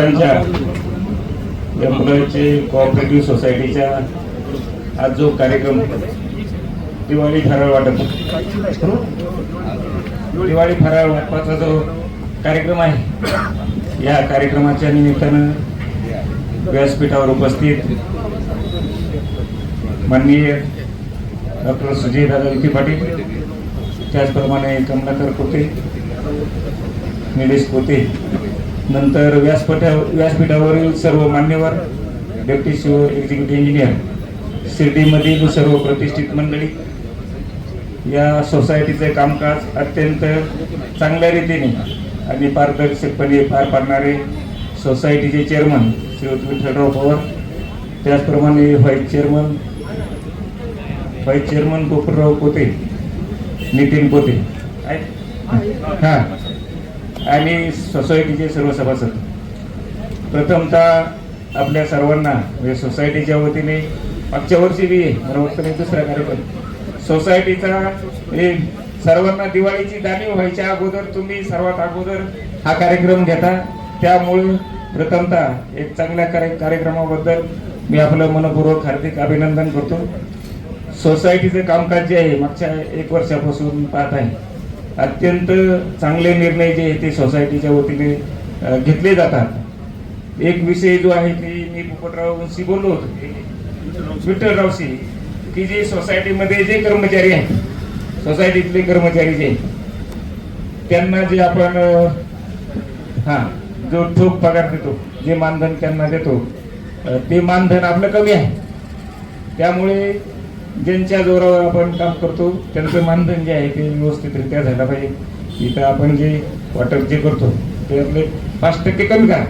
संस्थांच्या एम्प्लॉईचे कोऑपरेटिव्ह सोसायटीच्या आज जो कार्यक्रम दिवाळी फराळ वाटप. दिवाळी फराळ वाटपाचा जो कार्यक्रम आहे या कार्यक्रमाच्या निमित्तानं व्यासपीठावर उपस्थित माननीय डॉक्टर सुजय दादा विखे पाटील त्याचप्रमाणे कमलाकर कोते निलेश कोते नंतर व्यासपीठा व्यासपीठावरील सर्व मान्यवर डेप्टी शिव एक्झिक्युटिव्ह इंजिनियर शिर्डीमधील सर्व प्रतिष्ठित मंडळी या सोसायटीचे कामकाज अत्यंत चांगल्या रीतीने आणि पारदर्शकपणे पार पाडणारे सोसायटीचे चेअरमन श्री विठ्ठलराव पवार त्याचप्रमाणे vice chairman vice chairman Gokulrao Kote Nitin Kote आहेत? हां आणि सोसायटीचे सर्व सभासद. प्रथमतः आपल्या सर्वांना म्हणजे सोसायटीच्या वतीने मागच्या वर्षी बी नाही दुसरा कार्यक्रम. सोसायटीचा हे म्हणजे सर्वांना दिवाळीची जाणीव व्हायच्या अगोदर तुम्ही सर्वात अगोदर हा कार्यक्रम घेता. त्यामुळे प्रथमतः एक चांगल्या कार्य कार्यक्रमाबद्दल मी आपलं मनपूर्वक हार्दिक अभिनंदन करतो. सोसायटीचं कामकाज जे आहे मागच्या एक वर्षापासून पाहत आहे. अत्यंत चांगले निर्णय जे आहे ते सोसायटीच्या वतीने घेतले जातात. एक विषय जो आहे ते मी पोपटरावशी बोललो होतो विठ्ठलरावशी की जे सोसायटीमध्ये जे कर्मचारी आहेत सोसायटीतले कर्मचारी जे आहेत, त्यांना जे आपण हां हा जो ठोक पगार देतो जे मानधन त्यांना देतो ते मानधन आपलं कमी आहे. त्यामुळे ज्यांच्या जोरावर आपण काम करतो त्यांचं मानधन जे आहे ते व्यवस्थितरित्या झालं पाहिजे. इथं आपण जे वाटप जे करतो ते आपले पाच टक्के कमी करा.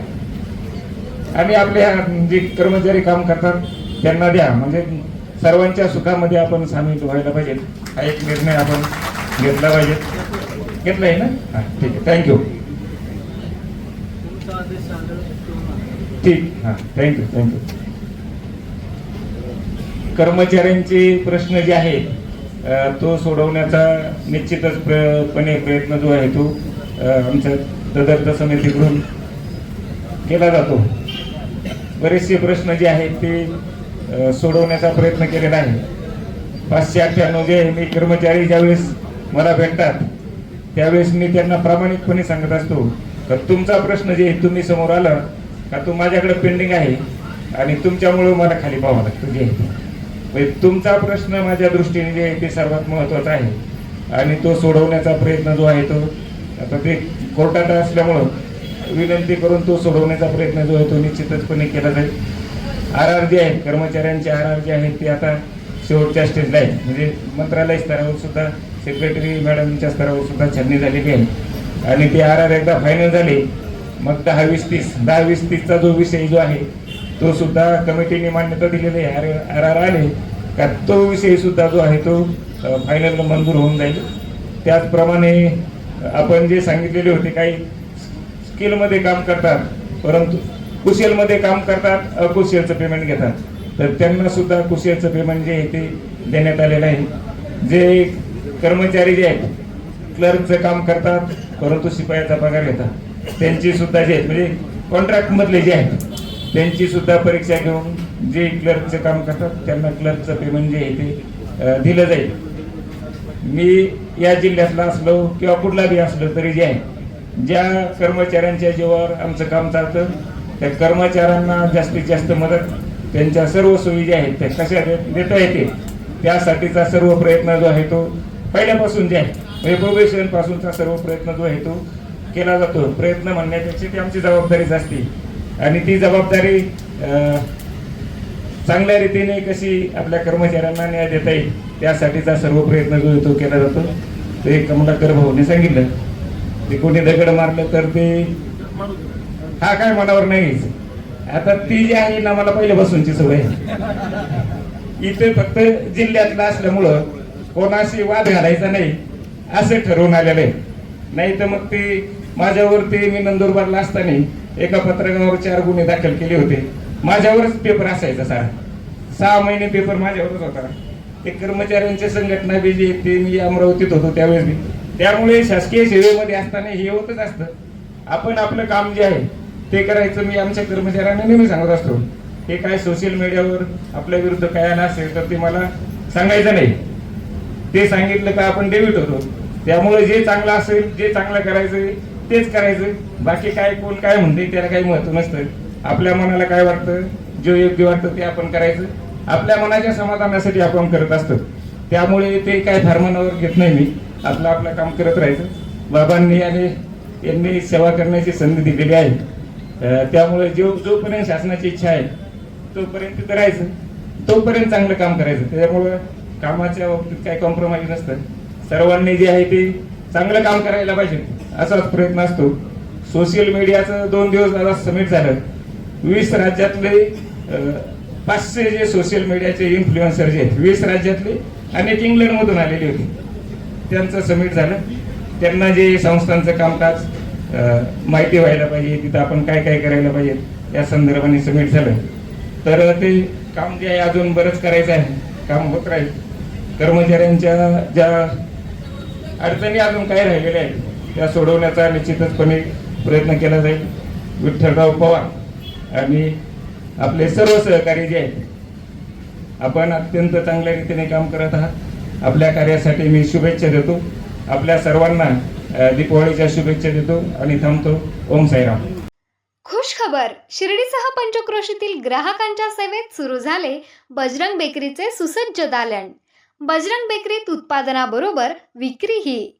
आणि आपल्या जे कर्मचारी काम करतात त्यांना द्या. म्हणजे सर्वांच्या सुखामध्ये आपण सामील व्हायला पाहिजे. हा एक निर्णय आपण घेतला पाहिजे. घेतला आहे ना? हा ठीक आहे. थँक्यू ठीक. हां थँक्यू थँक्यू कर्मचाऱ्यांचे प्रश्न जे आहेत तो सोडवण्याचा निश्चितच पणे प्रयत्न जो आहे तो आमच्या तदर्थ समितीकडून केला जातो. बरेचसे प्रश्न जे आहेत ते सोडवण्याचा प्रयत्न केलेला आहे. पाचशे अठ्ठ्याण्णव जे आहे, मी कर्मचारी ज्यावेळेस मला भेटतात त्यावेळेस मी त्यांना प्रामाणिकपणे सांगत असतो तर तुमचा प्रश्न जे आहे तुम्ही समोर आला का तो माझ्याकडे पेंडिंग आहे आणि तुमच्यामुळे मला खाली पाहावं लागतं जे आहे म्हणजे तुमचा प्रश्न माझ्या दृष्टीने जे आहे ते सर्वात महत्त्वाचा आहे. आणि तो सोडवण्याचा प्रयत्न जो आहे तो आता ते कोर्टात असल्यामुळं विनंती करून तो सोडवण्याचा प्रयत्न जो आहे तो निश्चितचपणे केला जाईल. आर आर जे आहेत कर्मचाऱ्यांचे आर आर जे आहेत ते आता शेवटच्या स्टेजला आहेत. म्हणजे मंत्रालय स्तरावर सुद्धा सेक्रेटरी मॅडमच्या स्तरावर सुद्धा छाननी झालेली आहे. आणि ते आर आर एकदा फायनल झाले. मग दहा वीस तीस दहा वीस तीसचा जो विषय जो आहे तो सुद्धा कमिटीने मान्यता दिलेली आहे. आर आर आले का तो विषय सुद्धा जो आहे तो फायनल मंजूर होऊन जाईल त्याचप्रमाणे आपण जे सांगितलेले होते काही स्किलमध्ये काम करतात परंतु कुशलमध्ये काम करतात अकुशलचं पेमेंट घेतात तर त्यांना सुद्धा कुशलचं पेमेंट जे आहे ते देण्यात आलेलं आहे जे कर्मचारी जे आहेत क्लर्कचं काम करतात परंतु शिपायाचा पगार घेतात त्यांची सुद्धा जे आहेत म्हणजे कॉन्ट्रॅक्टमधले जे आहेत त्यांची सुद्धा परीक्षा घेऊन जे क्लर्कचं काम करतात त्यांना क्लर्कचं पेमेंट जे आहे ते दिलं जाईल. मी या जिल्ह्यातला असलो किंवा कुठला बी असलो तरी जे आहे ज्या कर्मचाऱ्यांच्या जीवावर आमचं काम चालतं त्या कर्मचाऱ्यांना जास्तीत जास्त मदत त्यांच्या सर्व सोयी ज्या आहेत त्या कशा देता येते त्यासाठीचा सर्व प्रयत्न जो आहे तो पहिल्यापासून जे आहे म्हणजे सर्व प्रयत्न जो आहे तो केला जातो. प्रयत्न म्हणण्यापेक्षा ती आमची जबाबदारीच असते. आणि ती जबाबदारी चांगल्या रीतीने कशी आपल्या कर्मचाऱ्यांना न्याय देता येईल त्यासाठीचा सर्व प्रयत्न जो तो केला जातो. ते कमलाकर भाऊने सांगितलं. ते कोणी दगड मारलं तर ते हा काय मनावर नाही आता ती जी आहे ना मला पहिले बसूनची सवय आहे. इथे फक्त जिल्ह्यातला असल्यामुळं कोणाशी वाद घालायचा नाही असं ठरवून आलेलं आहे. नाही तर मग ते माझ्यावरती मी नंदुरबारला असताना एका पत्रकावर चार गुन्हे दाखल केले होते. माझ्यावरच पेपर असायचा सारा सहा महिने पेपर माझ्यावरच होता. ते कर्मचाऱ्यांच्या संघटना बी जे ते मी अमरावतीत होतो त्यावेळेस मी त्यामुळे शासकीय सेवेमध्ये असताना हे होतच असतं. आपण आपलं काम जे आहे ते करायचं मी आमच्या कर्मचाऱ्यांना नेहमी सांगत असतो. हे काय सोशल मीडियावर आपल्या विरुद्ध काय आलं असेल तर ते मला सांगायचं नाही. ते सांगितलं का आपण डेबिट होतो. त्यामुळे जे चांगलं असेल जे चांगलं करायचं तेच करायचं बाकी काय कोण काय म्हणते त्याला काही महत्त्व नसतं. आपल्या मनाला काय वाटतं जे योग्य वाटतं ते आपण करायचं. आपल्या मनाच्या समाधानासाठी आपण करत असतो. त्यामुळे ते काय फार मनावर घेत नाही मी. आपलं आपलं काम करत राहायचं. बाबांनी आणि यांनी सेवा करण्याची संधी दिलेली आहे. त्यामुळे जो जोपर्यंत शासनाची इच्छा आहे तोपर्यंत करायचं तोपर्यंत चांगलं काम करायचं. त्याच्यामुळं कामाच्या बाबतीत काही कॉम्प्रोमाइज नसतं. सर्वांनी जे आहे ते चांगलं काम करायला पाहिजे. असाच प्रयत्न असतो. सोशल मीडियाचं दोन दिवस आता समिट झालं. वीस राज्यातले पाचशे जे सोशल मीडियाचे इन्फ्लुएन्सर जे आहेत वीस राज्यातले अनेक इंग्लंडमधून आलेले होते. त्यांचं समिट झालं. त्यांना जे संस्थांचं कामकाज माहिती व्हायला पाहिजे तिथं आपण काय काय करायला पाहिजे या संदर्भाने समिट झालं. तर ते काम जे आहे अजून बरंच करायचं आहे. काम होत राहील. कर्मचाऱ्यांच्या ज्या अडचणी अजून काय राहिलेल्या आहेत त्या सोडवण्याचा निश्चितचपणे प्रयत्न केला जाईल. विठ्ठलराव पवार आणि आपले सर्व सहकारी जे आहेत आपण अत्यंत चांगल्या रीतीने काम करत आहात. आपल्या कार्यासाठी मी शुभेच्छा देतो. आपल्या सर्वांना अ, दीपावलीच्या शुभेच्छा देतो आणि थांबतो. ओम साईराम. खुश खबर शिर्डीसह पंचक्रोशीतील ग्राहकांच्या सेवेत सुरू झाले बजरंग बेकरीचे सुसज्ज दालन. बजरंग बेकरीत उत्पादनाबरोबर विक्रीही.